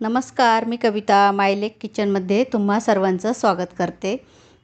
नमस्कार मी कविता मायलेक किचनमध्ये तुम्हा सर्वांचं स्वागत करते.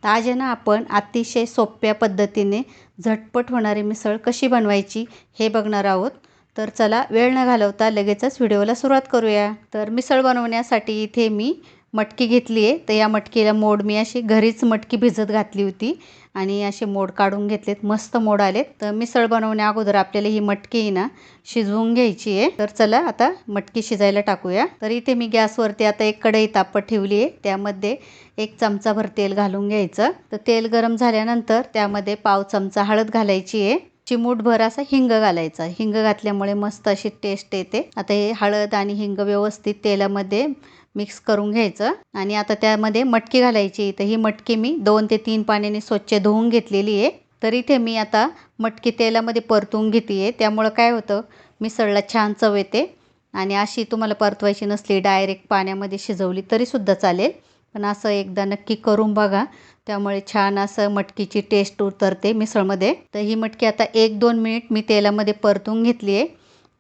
तर आज आहे ना आपण अतिशय सोप्या पद्धतीने झटपट होणारी मिसळ कशी बनवायची हे बघणार आहोत. तर चला वेळ न घालवता लगेचच व्हिडिओला सुरुवात करूया. तर मिसळ बनवण्यासाठी इथे मी मटकी घेतली आहे. तर या मटकीला मोड मी अशी घरीच मटकी भिजत घातली होती. आणि असे मोड काढून घेतलेत मस्त मोड आलेत. तर मिसळ बनवण्या अगोदर आपल्याला ही मटकी आहे ना शिजवून घ्यायची आहे. तर चला आता मटकी शिजायला टाकूया. तर इथे मी गॅसवरती आता एक कढई तापत ठेवली आहे. त्यामध्ये एक चमचाभर तेल घालून घ्यायचं. तर तेल गरम झाल्यानंतर त्यामध्ये पाव चमचा हळद घालायची आहे. चिमूटभर असा हिंग घालायचा. हिंग घातल्यामुळे मस्त अशी टेस्ट येते. आता हे हळद आणि हिंग व्यवस्थित तेलामध्ये मिक्स करून घ्यायचं. आणि आता त्यामध्ये मटकी घालायची तर ही मटकी मी दोन ते तीन पाण्याने स्वच्छ धुवून घेतलेली आहे. तर इथे मी आता मटकी तेलामध्ये परतून घेते आहे त्यामुळं काय होतं? मिसळला छान चव येते. आणि अशी तुम्हाला परतवायची नसली डायरेक्ट पाण्यामध्ये शिजवली तरीसुद्धा चालेल. पण असं एकदा नक्की करून बघा. त्यामुळे छान असं मटकीची टेस्ट उतरते मिसळमध्ये. तर ही मटकी आता एक दोन मिनिट मी तेलामध्ये परतून घेतली आहे.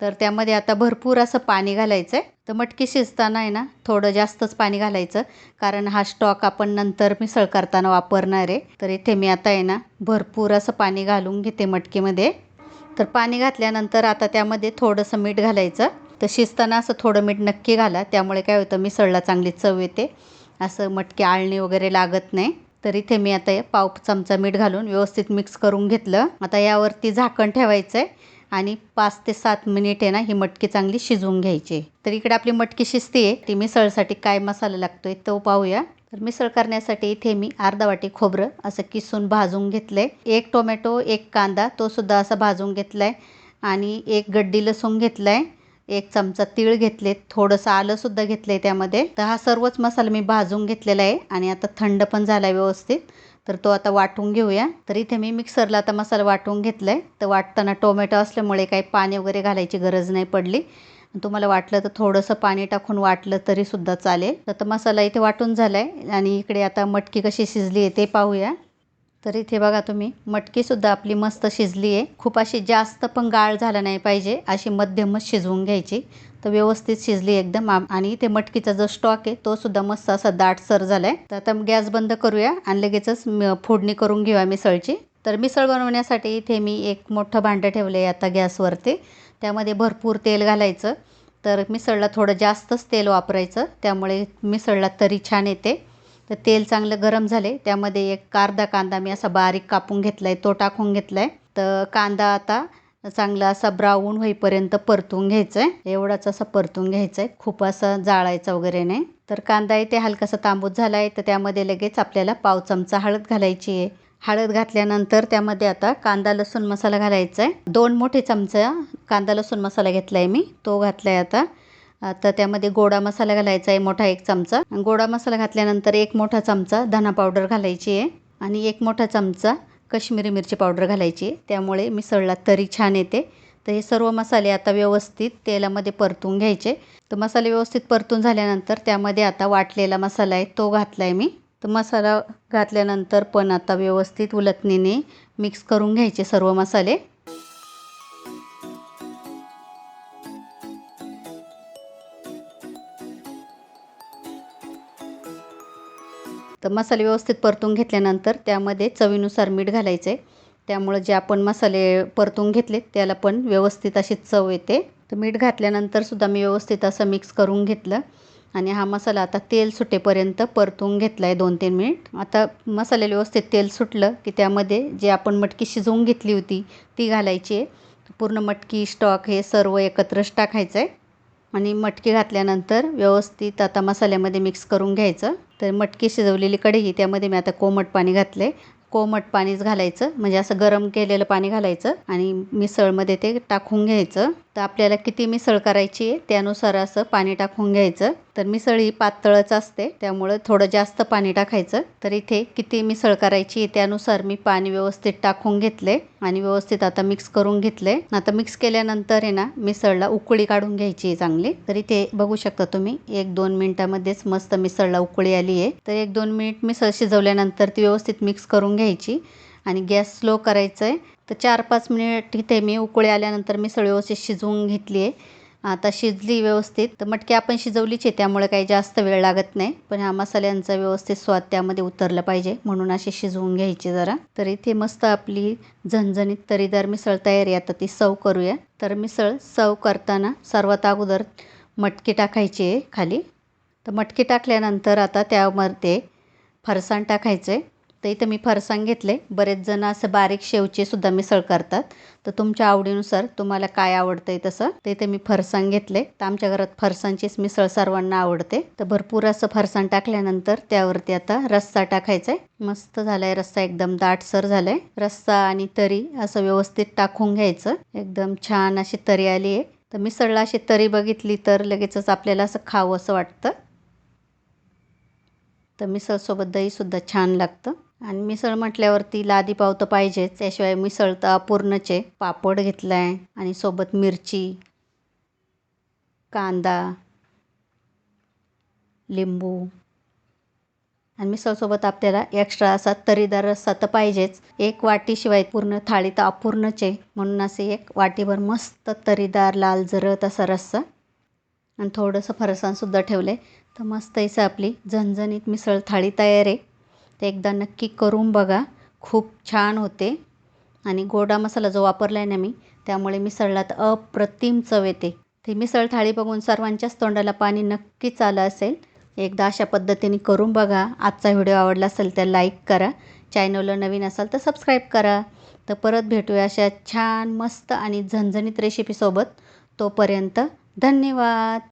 तर त्यामध्ये आता भरपूर असं पाणी घालायचं आहे तर मटकी शिजताना आहे ना थोडं जास्तच पाणी घालायचं. कारण हा स्टॉक आपण नंतर मिसळ करताना वापरणार आहे. तर इथे मी आता आहे ना भरपूर असं पाणी घालून घेते मटकीमध्ये. तर पाणी घातल्यानंतर आता त्यामध्ये थोडंसं मीठ घालायचं. तर शिजताना असं थोडं मीठ नक्की घाला. त्यामुळे काय होतं मिसळला चांगली चव येते. असं मटकी आळणी वगैरे लागत नाही. तर इथे मी आता पाव चमचा मीठ घालून व्यवस्थित मिक्स करून घेतलं. आता यावरती झाकण ठेवायचं आहे आणि पाच ते सात मिनिट आहे ना ही मटकी चांगली शिजवून घ्यायची. तर इकडे आपली मटकी शिजते आहे ती मिसळसाठी काय मसाला लागतो आहे तो पाहूया. तर मिसळ करण्यासाठी इथे मी अर्धा वाटी खोबरं असं किसून भाजून घेतलंय. एक टोमॅटो एक कांदा तो सुद्धा असा भाजून घेतलाय. आणि एक गड्डी लसूण घेतलाय. एक चमचा तीळ घेतले थोडंसं आलंसुद्धा घेतलं आहे त्यामध्ये. तर हा सर्वच मसाला मी भाजून घेतलेला आहे. आणि आता थंड पण झाला आहे व्यवस्थित. तर तो आता वाटून घेऊया. तर इथे मी मिक्सरला आता मसाला वाटून घेतला आहे तर वाटताना टोमॅटो असल्यामुळे काही पाणी वगैरे घालायची गरज नाही पडली. तुम्हाला वाटलं तर थोडंसं पाणी टाकून वाटलं तरीसुद्धा चालेल. तर मसाला इथे वाटून झाला आहे आणि इकडे आता मटकी कशी शिजली आहे ते पाहूया. तर इथे बघा तुम्ही मटकीसुद्धा आपली मस्त शिजली आहे. खूप अशी जास्त पण गाळ झाला नाही पाहिजे. अशी मध्यमच शिजवून घ्यायची. तर व्यवस्थित शिजली एकदम आणि ते मटकीचा जो स्टॉक आहे तो सुद्धा मस्त असा दाटसर झाला आहे तर आता गॅस बंद करूया आणि लगेचच फोडणी करून घेऊया मिसळची तर मिसळ बनवण्यासाठी इथे मी एक मोठं भांडं ठेवलं आहे आता गॅसवरती. त्यामध्ये भरपूर तेल घालायचं. तर मिसळला थोडं जास्तच तेल वापरायचं. त्यामुळे मिसळला तरी छान येते. तर तेल चांगलं गरम झाले त्यामध्ये एक अर्धा कांदा मी असा बारीक कापून घेतला आहे तो टाकून घेतला आहे तर कांदा आता चांगला असा ब्राऊन होईपर्यंत परतून घ्यायचं आहे एवढाच असा परतून घ्यायचा आहे खूप असा जाळायचा वगैरे नाही. तर कांदा इथे हलकासा तांबूत झाला आहे तर त्यामध्ये लगेच आपल्याला पाव चमचा हळद घालायची आहे. हळद घातल्यानंतर त्यामध्ये आता कांदा लसूण मसाला घालायचा आहे दोन मोठे चमचा कांदा लसूण मसाला घेतला आहे मी. तो घातला आहे आता. आता त्यामध्ये गोडा मसाला घालायचा आहे मोठा एक चमचा. गोडा मसाला घातल्यानंतर एक मोठा चमचा धना पावडर घालायची आहे. आणि एक मोठा चमचा कश्मीरी मिरची पावडर घालायची. त्यामुळे मिसळला तरी छान येते. तर हे सर्व मसाले आता व्यवस्थित तेलामध्ये परतून घ्यायचे. तर मसाले व्यवस्थित परतून झाल्यानंतर त्यामध्ये आता वाटलेला मसाला आहे तो घातला आहे मी. तर मसाला घातल्यानंतर पण आता व्यवस्थित उलटणीने मिक्स करून घ्यायचे सर्व मसाले. तर मसाले व्यवस्थित परतून घेतल्यानंतर त्यामध्ये चवीनुसार मीठ घालायचं आहे त्यामुळं जे आपण मसाले परतून घेतले त्याला पण व्यवस्थित अशी चव येते. तर मीठ घातल्यानंतरसुद्धा मी व्यवस्थित असं मिक्स करून घेतलं. आणि हा मसाला आता तेल सुटेपर्यंत परतून घेतला आहे दोन तीन मिनिट. आता मसाल्याला व्यवस्थित तेल सुटलं की त्यामध्ये जे आपण मटकी शिजवून घेतली होती ती घालायची आहे. पूर्ण मटकी स्टॉक हे सर्व एकत्रच टाकायचं आहे आणि मटकी घातल्यानंतर व्यवस्थित आता मसाल्यामध्ये मिक्स करून घ्यायचं. तर मटकी शिजवलेली कढई त्यामध्ये मी आता कोमट पाणी घातलं आहे कोमट पाणीच घालायचं म्हणजे असं गरम केलेलं पाणी घालायचं आणि मिसळमध्ये ते टाकून घ्यायचं. तर आपल्याला किती मिसळ करायची आहे त्यानुसार असं पाणी टाकून घ्यायचं. तर मिसळ ही पातळच असते त्यामुळं थोडं जास्त पाणी टाकायचं. तर इथे किती मिसळ करायची आहे त्यानुसार मी पाणी व्यवस्थित टाकून घेतले आणि व्यवस्थित आता मिक्स करून घेतले. आता मिक्स केल्यानंतर आहे ना मिसळला उकळी काढून घ्यायची आहे चांगली. तर इथे बघू शकता तुम्ही एक दोन मिनिटामध्येच मस्त मिसळला उकळी आली आहे. तर एक दोन मिनिट मिसळ शिजवल्यानंतर ती व्यवस्थित मिक्स करून घ्यायची आणि गॅस स्लो करायचं आहे तर चार पाच मिनिट इथे मी उकळी आल्यानंतर मिसळ व्यवस्थित शिजवून घेतली आहे. आता शिजली व्यवस्थित. तर मटकी आपण शिजवलीच आहे त्यामुळे काही जास्त वेळ लागत नाही. पण ह्या मसाल्यांचा व्यवस्थित स्वाद त्यामध्ये उतरला पाहिजे म्हणून अशी शिजवून घ्यायची जरा. तर इथे मस्त आपली झणझणीत तरीदार मिसळ तयारी आता ती सव करूया. तर मिसळ सव करताना सर्वात अगोदर मटकी टाकायची आहे खाली. तर मटकी टाकल्यानंतर आता त्यामध्ये फरसाण टाकायचं आहे तर इथं मी फरसाण घेतले. बरेच जण असं बारीक शेवचे सुद्धा मिसळ करतात. तर तुमच्या आवडीनुसार तुम्हाला काय आवडतं आहे तसं तर इथे मी फरसाण घेतले. तर आमच्या घरात फरसाणचीच मिसळ सर्वांना आवडते. तर भरपूर असं फरसाण टाकल्यानंतर त्यावरती आता रस्सा टाकायचा आहे. मस्त झालाय रस्सा एकदम दाटसर झालाय. रस्सा आणि तरी असं व्यवस्थित टाकून घ्यायचं. एकदम छान अशी तरी आली आहे. तर मिसळला अशी तरी बघितली तर लगेचच आपल्याला असं खावं असं वाटतं. तर मिसळसोबत दहीसुद्धा छान लागतं. आणि मिसळ म्हटल्यावरती लादी पाव तर पाहिजेच. त्याशिवाय मिसळ तर अपूर्णच आहे. पापड घेतला आहे आणि सोबत मिरची कांदा लिंबू. आणि मिसळसोबत आपल्याला एक्स्ट्रा असा तरीदार रस्सा तर पाहिजेच. एक वाटीशिवाय पूर्ण थाळी तर अपूर्णच आहे. म्हणून असे एक वाटीभर मस्त तरीदार लाल जरत असा रस्सा. आणि थोडंसं फरसाणसुद्धा ठेवलं आहे तर मस्त असं आपली झणझणीत मिसळ थाळी तयार आहे. ते एकदा नक्की करून बघा. खूप छान होते. आणि गोडा मसाला जो वापरला आहे ना मी त्यामुळे मिसळला तर अप्रतिम चव येते. ती मिसळ थाळी बघून सर्वांच्याच तोंडाला पाणी नक्कीच आलं असेल. एकदा अशा पद्धतीने करून बघा. आजचा व्हिडिओ आवडला असेल तर लाईक करा. चॅनलला नवीन असाल तर सबस्क्राईब करा. तर परत भेटूया अशा छान मस्त आणि झणझणीत रेसिपीसोबत तोपर्यंत धन्यवाद.